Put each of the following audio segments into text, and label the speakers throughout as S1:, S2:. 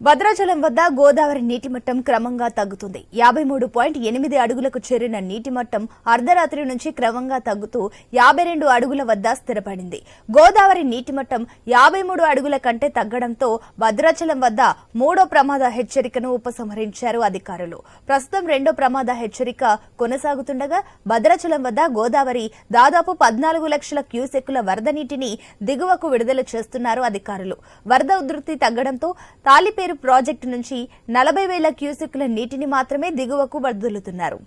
S1: భద్రాచలం వద్ద గోదావరి నీటి మట్టం క్రమంగా తగ్గుతుంది. యాభై మూడు పాయింట్ ఎనిమిది అడుగులకు చేరిన నీటి మట్టం అర్ధరాత్రి నుంచి క్రమంగా తగ్గుతూ యాభై రెండు అడుగుల వద్ద స్థిరపడింది. గోదావరి నీటి మట్టం యాభై మూడు అడుగుల కంటే తగ్గడంతో భద్రాచలం వద్ద మూడో ప్రమాద హెచ్చరికను ఉపసంహరించారు అధికారులు. ప్రస్తుతం రెండో ప్రమాద హెచ్చరిక కొనసాగుతుండగా భద్రాచలం వద్ద గోదావరి దాదాపు పద్నాలుగు లక్షల క్యూసెక్కుల వరద నీటిని దిగువకు విడుదల చేస్తున్నారు అధికారులు. వరద ఉధృతి తగ్గడంతో తాలిపేరు ప్రాజెక్టు నుంచి నలభై వేల క్యూసెక్ల నీటిని మాత్రమే దిగువకు వదులుతున్నారు.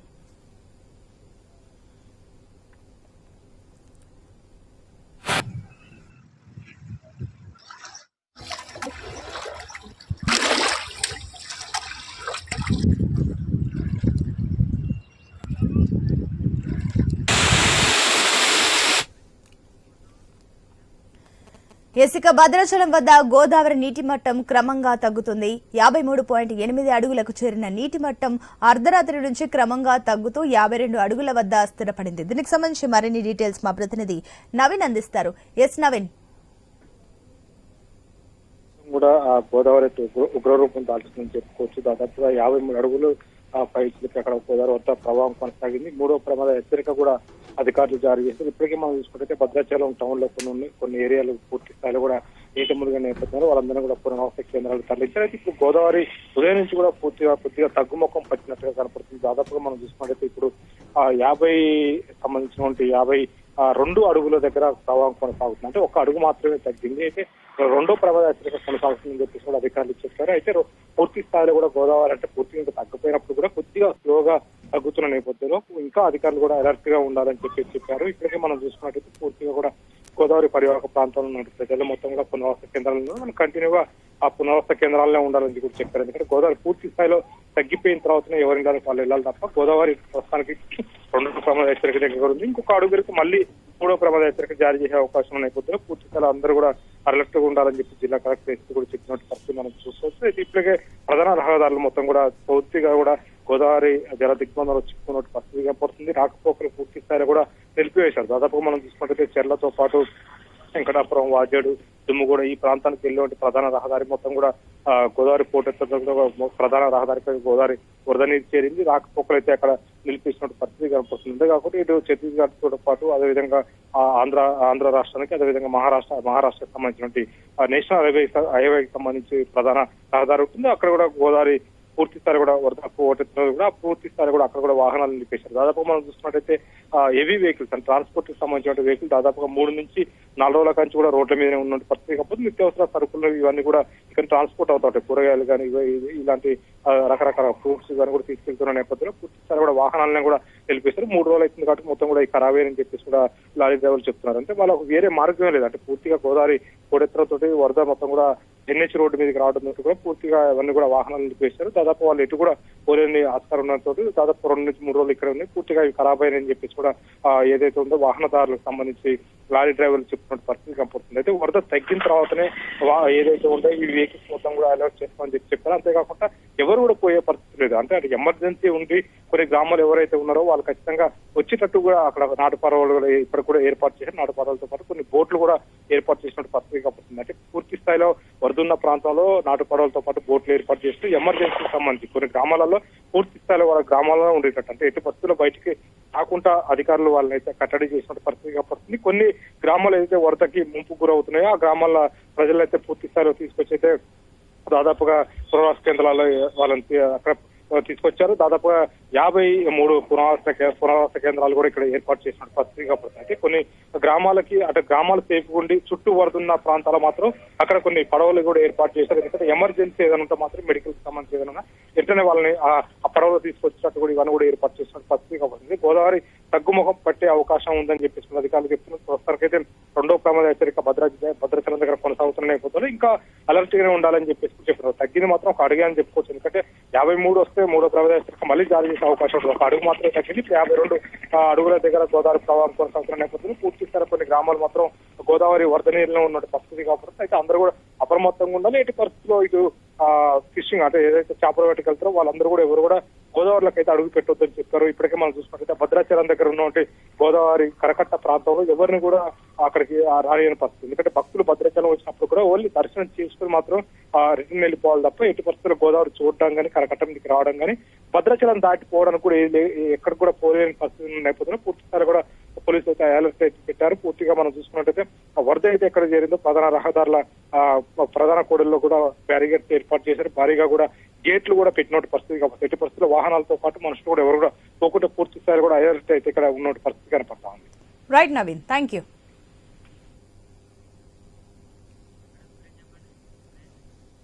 S1: ఇసుక భద్రాచలం వద్ద గోదావరి నీటి మట్టం క్రమంగా తగ్గుతుంది. యాభై మూడు పాయింట్ ఎనిమిది అడుగులకు చేరిన నీటి మట్టం అర్ధరాత్రి నుంచి క్రమంగా తగ్గుతూ యాభై రెండు అడుగుల వద్ద స్థిరపడింది. దీనికి సంబంధించి మరిన్ని డీటెయిల్స్ మా ప్రతినిధి నవీన్ అందిస్తారు. ఎస్ నవీన్.
S2: కూడా గోదావరి ఉగ్ర- ఉగ్రరూపం దాల్చుతుందని చెప్పుకోవచ్చు. దాదాపుగా యాభై మూడు అడుగులు పైకి అక్కడ గోదావరి వద్ద ప్రవాహం కొనసాగింది. మూడో ప్రమాద హెచ్చరిక కూడా అధికారులు జారీ చేశారు. ఇప్పటికీ మనం చూసుకుంటే భద్రాచలం టౌన్లో కొన్ని ఉన్నాయి. కొన్ని ఏరియాలు పూర్తి స్థాయిలో కూడా నీటి మునిగిన నేపథ్యంలో వాళ్ళందరూ కూడా పునరావాస కేంద్రాలు తరలించారు. అయితే ఇప్పుడు గోదావరి ఉదయం నుంచి కూడా పూర్తిగా పూర్తిగా తగ్గుముఖం పట్టినట్టుగా కనపడుతుంది. దాదాపుగా మనం చూసుకున్నట్లయితే ఇప్పుడు ఆ యాభై సంబంధించినటువంటి యాభై రెండు అడుగుల దగ్గర ప్రవాహం కొనసాగుతుంది. అంటే ఒక అడుగు మాత్రమే తగ్గింది. అయితే రెండో ప్రమాద హెచ్చరిక కొనసాగుతుందని చెప్పేసి కూడా అధికారులు చెప్పారు. అయితే పూర్తి స్థాయిలో కూడా గోదావరి అంటే పూర్తిగా ఇంకా తగ్గిపోయినప్పుడు కూడా కొద్దిగా స్లోగా తగ్గుతున్న నేపథ్యంలో ఇంకా అధికారులు కూడా అలర్ట్గా ఉండాలని చెప్పి చెప్పారు. ఇప్పటికే మనం చూసుకున్నట్టయితే పూర్తిగా కూడా గోదావరి పరివాహక ప్రాంతంలో ఉన్న ప్రజలు మొత్తం కూడా పునరావాస కేంద్రాలలో మనం కంటిన్యూగా ఆ పునరావాస కేంద్రాలనే ఉండాలని కూడా చెప్పారు. ఎందుకంటే గోదావరి పూర్తి స్థాయిలో తగ్గిపోయిన తర్వాతనే ఎవరు వాళ్ళు వెళ్ళాలి తప్ప గోదావరి ప్రస్తుతానికి రెండో ప్రమాద హెచ్చరిక దగ్గర ఉంది. ఇంకొక అడుగురికి మళ్ళీ మూడో ప్రమాద హెచ్చరిక జారీ చేసే అవకాశం ఉన్న నేపథ్యంలో పూర్తి స్థాయిలో అందరూ కూడా అలర్ట్గా ఉండాలని చెప్పి జిల్లా కలెక్టర్ ఎస్పీ కూడా చెప్పినట్టు పరిస్థితి మనం చూసుకోవచ్చు. అయితే ఇప్పటికే ప్రధాన రహదారులు మొత్తం కూడా పూర్తిగా కూడా గోదావరి జల దిగ్బంధాలు చిక్కుకున్నట్టు పరిస్థితి కనపడుతుంది రాకపోకలు పూర్తి స్థాయిలో కూడా నిలిపివేశారు. దాదాపుగా మనం చూసుకుంటే చెర్లతో పాటు వెంకటాపురం వాజేడు దుమ్ముగూడ ఈ ప్రాంతానికి వెళ్ళేటువంటి ప్రధాన రహదారి మొత్తం కూడా గోదావరి పోర్ట్ ప్రధాన రహదారిపై గోదావరి వరద నీరు చేరింది. రాకపోకలు అయితే అక్కడ నిలిపిస్తున్న పరిస్థితి కనపడుతుంది. అంతేకాకుండా ఇటు ఛత్తీస్గఢ్తో పాటు అదేవిధంగా ఆంధ్ర ఆంధ్ర రాష్ట్రానికి అదేవిధంగా మహారాష్ట్ర మహారాష్ట్రకు సంబంధించినటువంటి నేషనల్ హైవే హైవేకి సంబంధించి ప్రధాన రహదారి ఉంటుంది. అక్కడ కూడా గోదావరి పూర్తి స్థాయి కూడా వరద పోటెత్తున్నది కూడా పూర్తి స్థాయి కూడా అక్కడ కూడా వాహనాలు నిలిపేశారు. దాదాపు మనం చూసుకున్నట్టయితే హెవీ వెహికల్స్ అంటే ట్రాన్స్పోర్ట్కి సంబంధించిన వెహికల్ దాదాపుగా మూడు నుంచి నాలుగు రోజుల కంచి కూడా రోడ్ల మీద ఉన్న పరిస్థితి. కాకపోతే నిత్యావసర సరుకులు ఇవన్నీ కూడా ఇక్కడ ట్రాన్స్పోర్ట్ అవుతాయి. కూరగాయలు కానీ ఇలాంటి రకరకాల ఫ్రూట్స్ కానీ కూడా తీసుకెళ్తున్న నేపథ్యంలో పూర్తి స్థాయి కూడా వాహనాలను కూడా నిలిపేశారు. మూడు రోజులు అవుతుంది కాబట్టి మొత్తం కూడా ఈ ఖరాబే అని చెప్పేసి కూడా లారీ డ్రైవర్లు చెప్తున్నారు. అంటే వాళ్ళకు వేరే మార్గం లేదు. అంటే పూర్తిగా గోదావరి కోడెత్తలతోటి వరద మొత్తం కూడా ఎన్హెచ్ రోడ్డు మీదకి రావడం కూడా పూర్తిగా అవన్నీ కూడా వాహనాలు నిలిపేశారు. దాదాపు వాళ్ళు ఎటు కూడా పోలేని ఆస్కారం ఉన్నతో దాదాపు రెండు నుంచి మూడు రోజులు ఇక్కడ ఉన్నాయి పూర్తిగా ఇవి ఖరాబ్ అయినని చెప్పేసి కూడా ఏదైతే ఉందో వాహనదారులకు సంబంధించి లారీ డ్రైవర్లు చెప్తున్న పరిస్థితి కనపడుతుంది. అయితే వరద తగ్గిన తర్వాతనే వా- ఏదైతే ఉందో ఈ వెహికల్స్ మొత్తం కూడా అలర్ట్ చేస్తామని చెప్పి చెప్పారు. అంతేకాకుండా ఎవరు కూడా పోయే పరిస్థితి లేదు. అంటే అటు ఎమర్జెన్సీ ఉండి కొన్ని గ్రామాలు ఎవరైతే ఉన్నారో వాళ్ళు ఖచ్చితంగా వచ్చేటట్టు కూడా అక్కడ నాటుపరవలు కూడా ఇక్కడ కూడా ఏర్పాటు చేశారు. నాటుపరవలతో పాటు కొన్ని బోట్లు కూడా ఏర్పాటు చేసినట్టు పరిస్థితి కనపడుతుంది. అంటే పూర్తి స్థాయిలో వరదున్న ప్రాంతంలో నాటుపడవలతో పాటు బోట్లు ఏర్పాటు చేస్తూ ఎమర్జెన్సీకి సంబంధించి కొన్ని గ్రామాలలో పూర్తి స్థాయిలో వాళ్ళ గ్రామాలలో ఉండేటట్టు. అంటే ఎటు పరిస్థితుల్లో బయటికి రాకుండా అధికారులు వాళ్ళని అయితే కట్టడి చేసినట్టు పరిస్థితి కనపడుతుంది. కొన్ని గ్రామాలు అయితే వరదకి ముంపు గురవుతున్నాయో ఆ గ్రామాల ప్రజలైతే పూర్తి స్థాయిలో తీసుకొచ్చి అయితే దాదాపుగా పునరావాస కేంద్రాల్లో వాళ్ళని అక్కడ తీసుకొచ్చారు. దాదాపుగా యాభై మూడు పునరావాస పునరావాస కేంద్రాలు కూడా ఇక్కడ ఏర్పాటు చేసిన పరిస్థితి కనపడుతుంది కొన్ని గ్రామాలకి అటు గ్రామాలు సేఫ్ చుట్టూ వరదున్న ప్రాంతాలు మాత్రం అక్కడ కొన్ని పడవలు కూడా ఏర్పాటు చేశారు. ఎందుకంటే ఎమర్జెన్సీ ఏదైనా ఉంటే మాత్రం మెడికల్ సంబంధించి ఏదైనా వెంటనే వాళ్ళని ఆ పడవలో తీసుకొచ్చినట్టు కూడా ఇవన్నీ కూడా ఏర్పాటు చేసిన పరిస్థితిగా ఉంది. గోదావరి తగ్గుముఖం పట్టే అవకాశం ఉందని చెప్పేసి అధికారులు చెప్తున్నారు. ప్రస్తుతానికైతే రెండో ప్రమాద హెచ్చరిక భద్రా భద్రాచలం దగ్గర కొనసాగుతున్న నేపథ్యంలో ఇంకా అలర్ట్ గానే ఉండాలని చెప్పేసి చెప్తున్నారు. తగ్గింది మాత్రం ఒక అడిగే అని చెప్పుకోవచ్చు. ఎందుకంటే యాభై మూడు వస్తే మూడో ప్రమాద హెచ్చరిక మళ్ళీ జారీ చేసే అవకాశం ఉంటుంది. ఒక అడుగు మాత్రం తగ్గింది. యాభై రెండు అడుగుల దగ్గర గోదావరి ప్రవాహం కొనసాగుతున్న నేపథ్యంలో పూర్తి స్థాయి కొన్ని గ్రామాలు మాత్రం గోదావరి వరద నీరులో ఉన్న పరిస్థితి కాబట్టి అయితే అందరూ కూడా అప్రమత్తంగా ఉండాలి. ఎట్టి పరిస్థితిలో ఇటు ఫిషింగ్ అంటే ఏదైతే చేపలు వేటకెళ్తారో వాళ్ళందరూ కూడా ఎవరు కూడా గోదావరిలోకి అయితే అడుగు పెట్టొద్దని చెప్పారు. ఇప్పటికే మనం చూసుకుంటే భద్రాచలం దగ్గర ఉన్నటువంటి గోదావరి కరకట్ట ప్రాంతంలో ఎవరిని కూడా అక్కడికి రాలేని పరిస్థితి ఎందుకంటే భక్తులు భద్రాచలం వచ్చినప్పుడు కూడా ఓన్లీ దర్శనం చేసుకుని మాత్రం రిటర్న్ వెళ్ళిపోవాలి తప్ప ఎట్టి పరిస్థితుల్లో గోదావరి చూడడం కానీ కరకట్ట మీదకి రావడం కానీ భద్రాచలం దాటిపోవడానికి కూడా ఎక్కడ కూడా పోలేని పరిస్థితి నేపథ్యంలో పూర్తి కూడా పోలీసులు అయితే అలర్ట్ అయితే పెట్టారు. పూర్తిగా మనం చూసుకున్నట్టయితే ఆ వరద అయితే ఎక్కడ చేరిందో ప్రధాన రహదారుల ఆ, ప్రధాన కూడల్లో కూడా బ్యారిగేట్స్ ఏర్పాటు చేశారు. భారీగా కూడా గేట్లు కూడా పెట్టినట్టు పరిస్థితి కాబట్టి ఎట్టి పరిస్థితుల్లో వాహనాలతో పాటు మనుషులు కూడా ఎవరు కూడా పోకుండా పూర్తి స్థాయిలో కూడా అలర్ట్ అయితే ఇక్కడ ఉన్నటువంటి పరిస్థితి కనపడతా ఉంది.
S1: Right Naveen thank you